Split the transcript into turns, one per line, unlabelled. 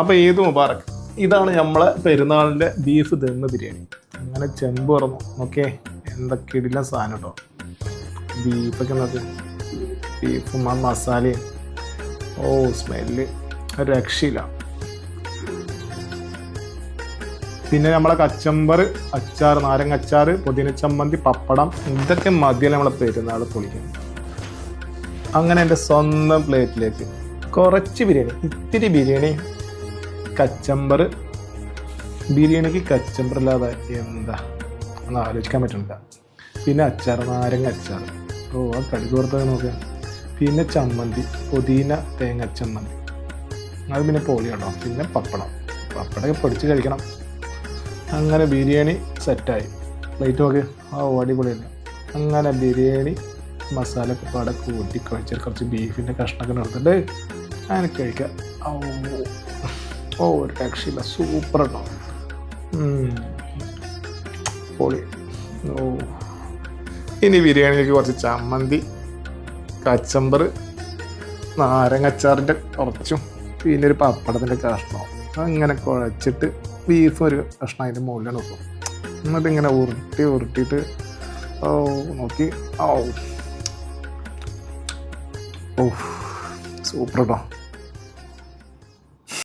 അപ്പോൾ ഏത് മുബാറക്? ഇതാണ് നമ്മളെ പെരുന്നാളിന്റെ ബീഫ് ദമ്മ് ബിരിയാണി. അങ്ങനെ ചെമ്പ് പറഞ്ഞു ഓക്കെ എന്തൊക്കെ ഇടില്ല സാധനം കേട്ടോ ബീഫൊക്കെ നോക്ക് ബീഫും ആ മസാലയും. ഓ സ്മെല്ല്. ഒരു രക്ഷയില്ല. പിന്നെ നമ്മളെ കച്ചമ്പർ അച്ചാർ നാരങ്ങ അച്ചാർ പുതിന ചമ്മന്തി പപ്പടം ഇതൊക്കെ മതിയല്ല നമ്മളെ പെരുന്നാൾ പൊളിക്കുന്നത്. അങ്ങനെ എന്റെ സ്വന്തം പ്ലേറ്റിലേക്ക് കുറച്ച് ബിരിയാണി ഇത്തിരി ബിരിയാണി കച്ചമ്പർ ബിരിയാണിക്ക് കച്ചമ്പർ ഇല്ലാതെ എന്താ? ഒന്ന് ആലോചിക്കാൻ പറ്റുന്നില്ല പിന്നെ അച്ചാർ നാരങ്ങ അച്ചാർ. ഓ ആ കടുക് പുറത്തൊക്കെ നോക്കുക പിന്നെ ചമ്മന്തി പുതിന തേങ്ങ ചമ്മന്തി അത് പിന്നെ പോളി കേട്ടോ. പിന്നെ പപ്പടം. പപ്പടമൊക്കെ പൊടിച്ച് കഴിക്കണം. അങ്ങനെ ബിരിയാണി സെറ്റായി. പ്ലേറ്റ് നോക്കി. ആ അടിപൊളിയല്ല. അങ്ങനെ ബിരിയാണി മസാല ഒക്കെ പാടെ കൂട്ടി കഴിച്ചാൽ കുറച്ച് ബീഫിന്റെ കഷ്ണമൊക്കെ എടുത്തിട്ട് അങ്ങനെ കഴിക്കാം. ഓ ഓ ഒരു രക്ഷയില്ല സൂപ്പർ കേട്ടോ. പൊളി. ഓ. ഇനി ബിരിയാണിയിലേക്ക് കുറച്ച് ചമ്മന്തി കച്ചമ്പർ നാരങ്ങച്ചാറിന്റെ കുറച്ചും പിന്നെ ഒരു പപ്പടത്തിന്റെ കഷ്ണം. അങ്ങനെ കുഴച്ചിട്ട് ബീഫ് ഒരു കഷ്ണം അതിന്റെ മുകളിലാണ് വെക്കും എന്നിട്ട് ഇങ്ങനെ ഉരുട്ടി ഉരുട്ടിയിട്ട് ഓ നോക്കി. ഓ ഓ സൂപ്പർ കേട്ടോ